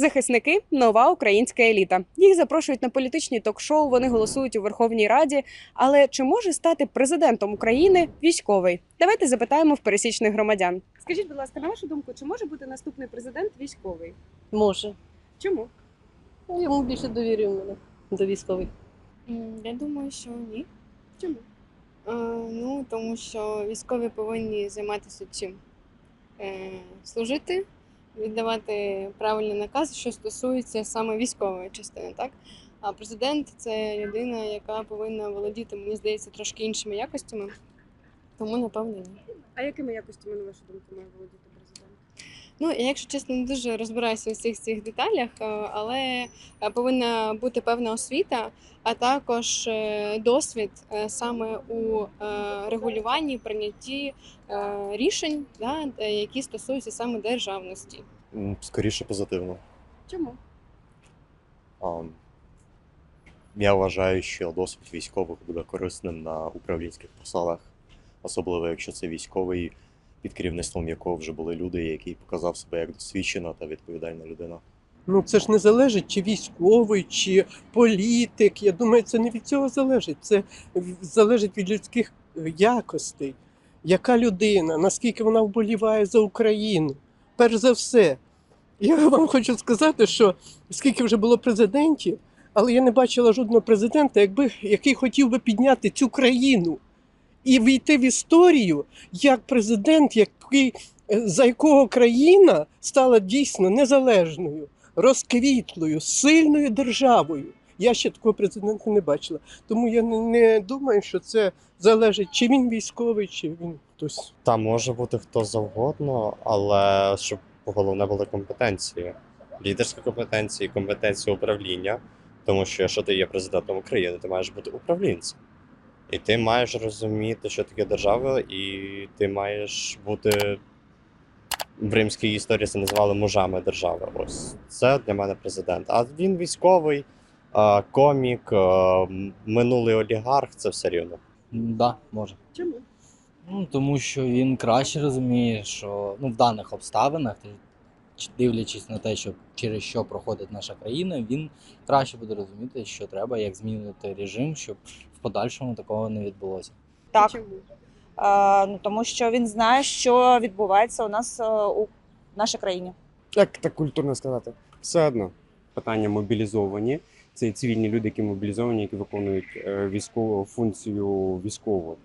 Захисники нова українська еліта. Їх запрошують на політичні ток-шоу. Вони голосують у Верховній Раді. Але чи може стати президентом України військовий? Давайте запитаємо в пересічних громадян. Скажіть, будь ласка, на вашу думку, чи може бути наступний президент військовий? Може. Чому? Ну, Йому більше довірю мене до військових. Я думаю, що ні. Чому? Е, ну, тому що військові повинні займатися чим? Е, служити, віддавати правильні накази, що стосується саме військової частини, так? А президент це людина, яка повинна володіти, мені здається, трошки іншими якостями. Тому, напевно, ні. А якими якостями, на вашу думку, має володіти? Ну, я, якщо чесно, не дуже розбираюся у всіх цих деталях, е, але е, повинна бути певна освіта, а також е, досвід саме у регулюванні, прийнятті рішень, да, які стосуються саме державності. Скоріше позитивно. Чому? А, Я вважаю, що досвід військових буде корисним на управлінських посадах, особливо якщо це військовий, під керівництвом якого вже були люди, який показав себе як досвідчена та відповідальна людина. Ну це ж не залежить, чи військовий, чи політик. Я думаю, це не від цього залежить. Це залежить від людських е, якостей. Яка людина, наскільки вона вболіває за Україну? Перш за все, я вам хочу сказати, що скільки вже було президентів, але я не бачила жодного президента, якби, який хотів би підняти цю країну і війти в історію як президент, який, е, за якого країна стала дійсно незалежною розквітлою, сильною державою. Я ще такого президента не бачила. Тому я не, думаю, що це залежить, чи він військовий, чи він хтось. Та може бути хто завгодно, але щоб головне були компетенції, лідерські компетенції, компетенції управління. Тому що якщо ти є президентом України, ти маєш бути управлінцем. І ти маєш розуміти, що таке держава, і ти маєш бути в римській історії це називали мужами держави. Ось це для мене президент. А він військовий, комік, минулий олігарх це все рівно. Да, може. Чому? Ну, тому що він краще розуміє, що ну, в даних обставинах, дивлячись на те, що через що проходить наша країна, він краще буде розуміти, що треба, як змінити режим, щоб в подальшому такого не відбулося. Так, е, ну тому що він знає, що відбувається у нас е, у нашій країні. як так культурно сказати, все одно питання мобілізовані. Це цивільні люди, які мобілізовані, які виконують е, військову функцію військову.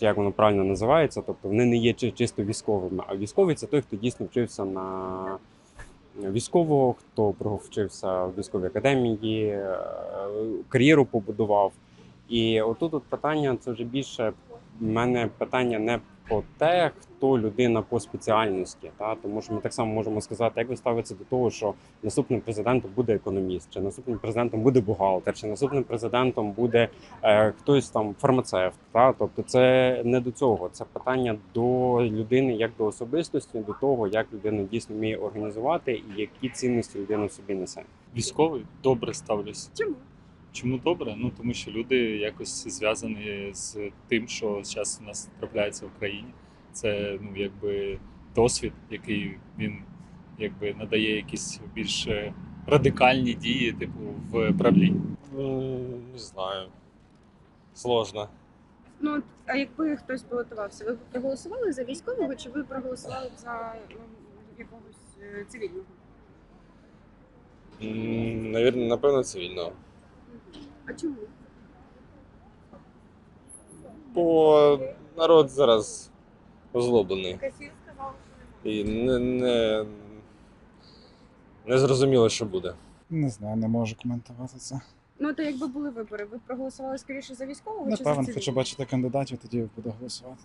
Як воно правильно називається? Тобто вони не є чисто військовими. А військовий це той, хто дійсно вчився на військового, хто вчився в військовій академії, е, кар'єру побудував. І отут от питання це вже більше в мене питання не про те, хто людина по спеціальності, та тому що ми так само можемо сказати, як ви ставитеся до того, що наступним президентом буде економіст, чи наступним президентом буде бухгалтер, чи наступним президентом буде е, хтось там фармацевт. Та тобто, це не до цього. Це питання до людини як до особистості, до того, як людина дійсно вміє організувати і які цінності людина в собі несе. Військовий добре ставлюсь. Чому? Чому добре? Ну тому що люди якось зв'язані з тим, що зараз у нас трапляється в Україні. Це ну якби досвід, який він якби надає якісь більш е, радикальні дії, типу в правлінні. Не знаю. Сложно. Ну, а якби хтось балотувався, ви б проголосували за військового, чи ви проголосували б за якогось е, цивільного? Навірно, напевно, цивільного. А чому? Бо народ зараз озлоблений. І не, не, не зрозуміло, що буде. Не знаю, не можу коментувати це. Ну, то якби були вибори, ви б проголосували скоріше за військового чи за Напевно, цивільного? хочу бачити кандидатів, тоді буду голосувати.